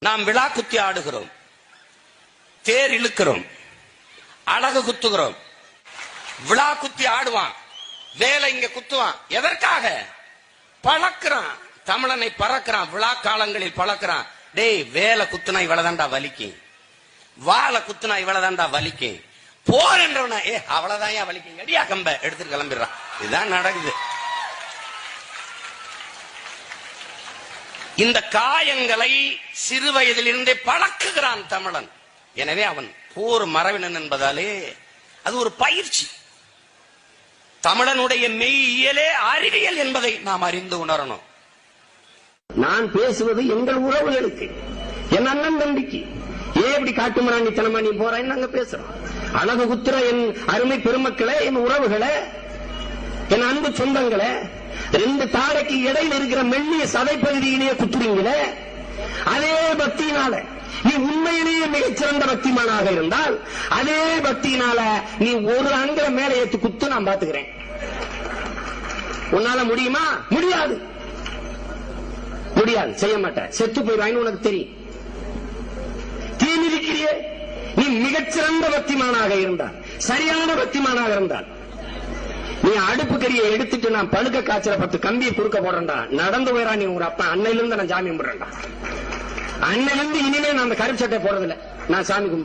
நாம் விழா குத்தி ஆடுகிறோம். தேர் இழுக்கிறோம். அழகு குத்துகிறோம். விழா குத்தி ஆடுவான். வேலை இங்க குத்துவான். எதற்காக? பழக்கிறான். தமிழனை பறக்கிறான். விழா காலங்களில் பழக்கிறான். டேய் வேலை குத்துனா இவ்வளவுதான்டா வலிக்கும் வாழை குத்துனா இவ்வளவுதான்டா வலிக்கும் போர் என்றவன ஏ அவ்வளவுதான் ஏன் வலிக்கும் அடியா கம்ப. எடுத்துட்டு கிளம்பிடுறான். இதுதான் நடக்குது. இந்த காயங்களை சிறு வயதிலிருந்தே பழக்குகிறான் தமிழன். எனவே அவன் போர் மரவினன் என்பதாலே அது ஒரு பயிற்சி. தமிழனுடைய மெய்யியலே அறிவியல் என்பதை நாம் அறிந்து உணரணும். நான் பேசுவது எங்கள் உறவுகளுக்கு என் அண்ணன் தம்பிக்கு. ஏன் இப்படி காட்டுமராண்டித்தனமா நீ போறான்னு நாங்க பேசுறோம். அழகு குத்துற என் அருமை பெருமக்களே என் உறவுகளை என் அன்பு சொந்தங்களே ரெண்டு தாடைக்கு இடையில இருக்கிற மெல்லிய சதை பகுதியிலேயே குத்துறீங்கள அதே பக்தியினால நீ உண்மையிலேயே மிகச்சிறந்த பக்திமானாக இருந்தால் அதே பக்தியினால நீ ஒரு அங்கிற மேல ஏத்து குத்து நான் பாத்துக்கிறேன் உன்னால முடியுமா? முடியாது. முடியாது. செய்ய மாட்டேன். செத்து போயிடுவான்னு உனக்கு தெரியும். தீ நீ மிகச்சிறந்த பக்திமானாக இருந்தால் சரியான பக்திமானாக இருந்தால் நீ அடுப்பு கறியை எடுத்துட்டு நான் பழுக்க காய்ச்சல பத்து கம்பியை குறுக்க போடுறேன்டா. நடந்து போயிடா நீ உங்க அப்பா. அன்னையிலிருந்து நான் சாமி கும்பிடுறேன்டா. அன்னையிலிருந்து இனிமே நான் அந்த கருப்பு சட்டை போடுறதில்ல. நான் சாமி கும்பிடுறேன்.